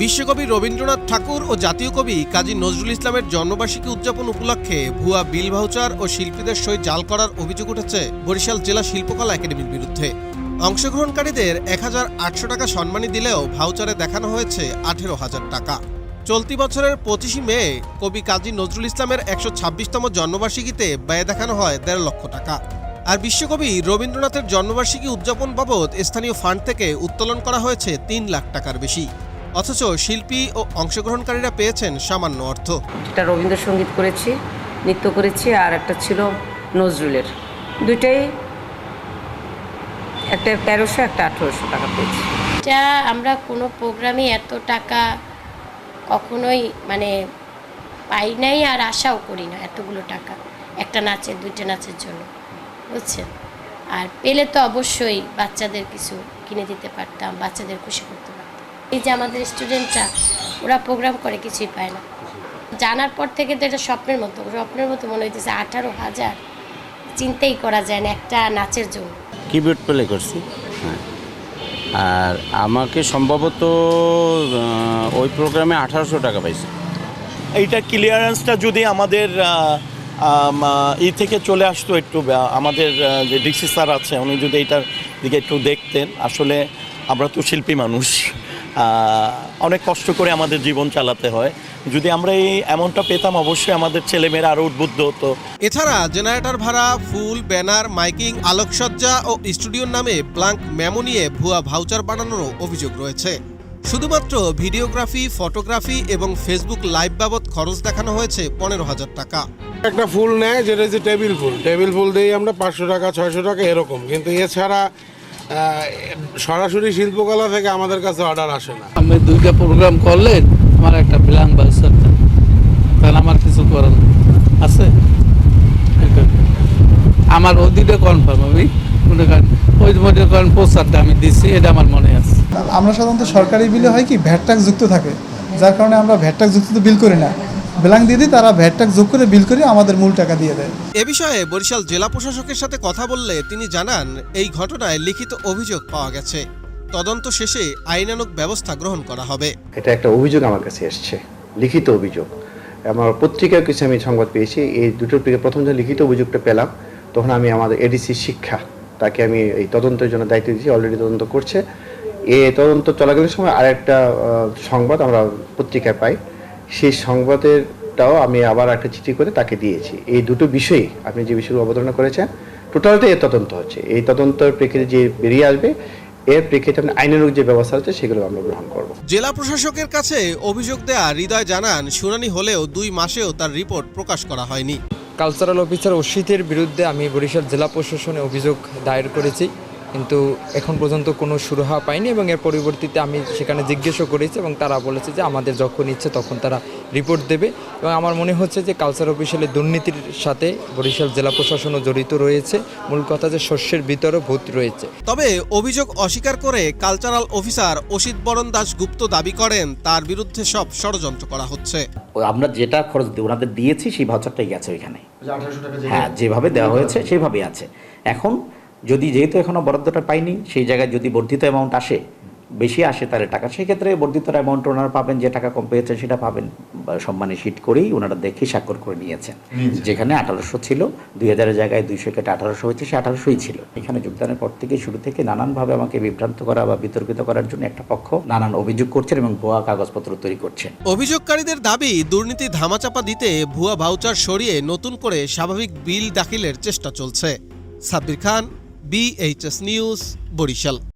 বিশ্বকবি রবীন্দ্রনাথ ঠাকুর ও জাতীয় কবি কাজী নজরুল ইসলামের জন্মবার্ষিকী উদযাপন উপলক্ষে ভুয়া বিল ভাউচার ও শিল্পীদের সই জাল করার অভিযোগ উঠেছে বরিশাল জেলা শিল্পকলা একাডেমির বিরুদ্ধে। অংশগ্রহণকারীদের এক হাজার আটশো টাকা সম্মানী দিলেও ভাউচারে দেখানো হয়েছে আঠেরো হাজার টাকা। চলতি বছরের পঁচিশে মে কবি কাজী নজরুল ইসলামের একশো ছাব্বিশতম জন্মবার্ষিকীতে ব্যয় দেখানো হয় দেড় লক্ষ টাকা। আর বিশ্বকবি রবীন্দ্রনাথের জন্মবার্ষিকী উদযাপন বাবদ স্থানীয় ফান্ড থেকে উত্তোলন করা হয়েছে তিন লাখ টাকার বেশি। অথচ শিল্পী ও অংশগ্রহণকারীরা পেয়েছেন সামান্য অর্থ। একটা রবীন্দ্রসঙ্গীত করেছি নৃত্য করেছি আর একটা ছিল নজরুলের। দুইটাই একটা তেরোশো একটা আঠেরোশো টাকা পেয়েছি। এটা আমরা কোনো প্রোগ্রামে এত টাকা কখনোই মানে পাই নাই আর আশাও করি না এতগুলো টাকা একটা নাচের দুইটা নাচের জন্য। বুঝছেন? আর পেলে তো অবশ্যই বাচ্চাদের কিছু কিনে দিতে পারতাম বাচ্চাদের খুশি করতে পারতাম। এই যে আমাদের স্টুডেন্টরা ওরা প্রোগ্রাম করে কিছুই পায় না। জানার পর থেকে তো এটা স্বপ্নের মতো স্বপ্নের মতো মনে হইতেছে আঠারো হাজার। চিন্তাই করা যায় না একটা নাচের জন্য। কিবোর্ড প্লে করছি। হ্যাঁ। আর আমাকে সম্ভবত ওই প্রোগ্রামে আঠারোশো টাকা পাইছি। এইটা ক্লিয়ারেন্সটা যদি আমাদের ই থেকে চলে আসতো একটু আমাদের যে ডিসি স্যার আছে উনি যদি এইটার দিকে একটু দেখতেন। আসলে আমরা তো শিল্পী মানুষ। অনেক কষ্ট করে আমাদের জীবন চালাতে হয়। যদি আমরা এই অ্যামাউন্টটা পেতাম অবশ্যই আমাদের ছেলেমেয়েরা আরও উদ্বুদ্ধ হতো। এছাড়া জেনারেটর ভাড়া ফুল ব্যানার মাইকিং আলোকসজ্জা ও স্টুডিওর নামে প্লাঙ্ক মেমো নিয়ে ভুয়া ভাউচার বানানোরও অভিযোগ রয়েছে। শুধুমাত্র ভিডিওগ্রাফি ফটোগ্রাফি এবং ফেসবুক লাইভ বাবদ খরচ দেখানো হয়েছে পনেরো হাজার টাকা। একটা ফুল নেয় যেটা হচ্ছে টেবিল ফুল। টেবিল ফুল দিয়েই আমরা পাঁচশো টাকা ছয়শো টাকা এরকম। কিন্তু এছাড়া সরাসরি শিল্পকলা থেকে আমাদের কাছে অর্ডার আসে না। আমি দুইটা প্রোগ্রাম করলেন আমার একটা প্ল্যান বা তাহলে আমার কিছু করার আছে? আমার ওই দুইটা কনফার্ম আমি। মনে করেন ওই মনে করেন পোস্টারটা আমি দিচ্ছি এটা আমার মনে আছে। আমরা সাধারণত সরকারি বিলে হয় কি ভ্যাট ট্যাক্স যুক্ত থাকে। যার কারণে আমরা ভ্যাট ট্যাক্স যুক্ত বিল করি না। ব্ল্যাঙ্ক দিয়ে দিই তারা ভ্যাট ট্যাক্স যোগ করে বিল করে আমাদের মূল টাকা দিয়ে দেয়। এ বিষয়ে বরিশাল জেলা প্রশাসকের সাথে কথা বললে তিনি জানান এই ঘটনায় লিখিত অভিযোগ পাওয়া গেছে। তদন্ত শেষে আইনানুক ব্যবস্থা গ্রহণ করা হবে। এটা একটা অভিযোগ আমার কাছে এসছে লিখিত অভিযোগ। আমার পত্রিকায় কিছু আমি সংবাদ পেয়েছি এই দুটোর থেকে প্রথম যে লিখিত অভিযোগটা পেলাম তখন আমি আমাদের এডিসি শিক্ষা তাকে আমি এই তদন্তের জন্য দায়িত্ব দিয়েছি অলরেডি তদন্ত করছে। এ তদন্ত চলাকালীন সময় আরেকটা সংবাদ আমরা পত্রিকায় পাই সেই সংবাদেরটাও আমি আবার একটা চিঠি করে তাকে দিয়েছি। এই দুটো বিষয়ই আপনি যে বিষয়গুলো অবতারণা করেছেন টোটালটাই এর তদন্ত হচ্ছে। এই তদন্তের প্রেক্ষিতে যে বেরিয়ে আসবে এর প্রেক্ষিতে আইনানুগ যে ব্যবস্থা আছে সেগুলো আমরা গ্রহণ করব। জেলা প্রশাসকের কাছে অভিযোগ দেয়া হৃদয় জানান শুনানি হলেও দুই মাসেও তার রিপোর্ট প্রকাশ করা হয়নি। কালচারাল অফিসার অসিতের বিরুদ্ধে আমি বরিশাল জেলা প্রশাসনে অভিযোগ দায়ের করেছি। কিন্তু এখন পর্যন্ত কোনো সুরাহা পাইনি এবং এর পরিবর্তীতে আমি সেখানে জিজ্ঞেসও করেছি এবং তারা বলেছে যে আমাদের যখন ইচ্ছে তখন তারা রিপোর্ট দেবে। এবং আমার মনে হচ্ছে যে কালচার অফিসিয়ালের দুর্নীতির সাথে বরিশাল জেলা প্রশাসনও জড়িত রয়েছে। মূল কথা যে শস্যের ভিতরও ভূত রয়েছে। তবে অভিযোগ অস্বীকার করে কালচারাল অফিসার অসিত বরণ দাস গুপ্ত দাবি করেন তার বিরুদ্ধে সব ষড়যন্ত্র করা হচ্ছে। আমরা যেটা খরচ দিই ওনাদের দিয়েছি সেই ভাউচারটাই গেছে ওইখানে। হ্যাঁ যেভাবে দেওয়া হয়েছে সেভাবেই আছে। এখন যদি যেহেতু এখনও বরাদ্দটা পাইনি সেই জায়গায় যদি বর্ধিত অ্যামাউন্ট আসে বেশি আসে তাহলে টাকা সেক্ষেত্রে বর্ধিত অ্যামাউন্ট ওনারা পাবেন যে টাকা কম পেয়েছেন সেটা পাবেন। বা সম্মানী শিট করেই ওনারা দেখে স্বাক্ষর করে নিয়েছেন। যেখানে আঠারোশো ছিল দুই হাজারের জায়গায় দুইশো কেটে আঠারোশো হয়েছে সে আঠারোশোই ছিল। এখানে যোগদানের পর থেকে শুরু থেকে নানানভাবে আমাকে বিভ্রান্ত করা বা বিতর্কিত করার জন্য একটা পক্ষ নানান অভিযোগ করছেন এবং ভুয়া কাগজপত্র তৈরি করছেন। অভিযোগকারীদের দাবি দুর্নীতি ধামাচাপা দিতে ভুয়া ভাউচার সরিয়ে নতুন করে স্বাভাবিক বিল দাখিলের চেষ্টা চলছে। Sabbir Khan BHS news Barishal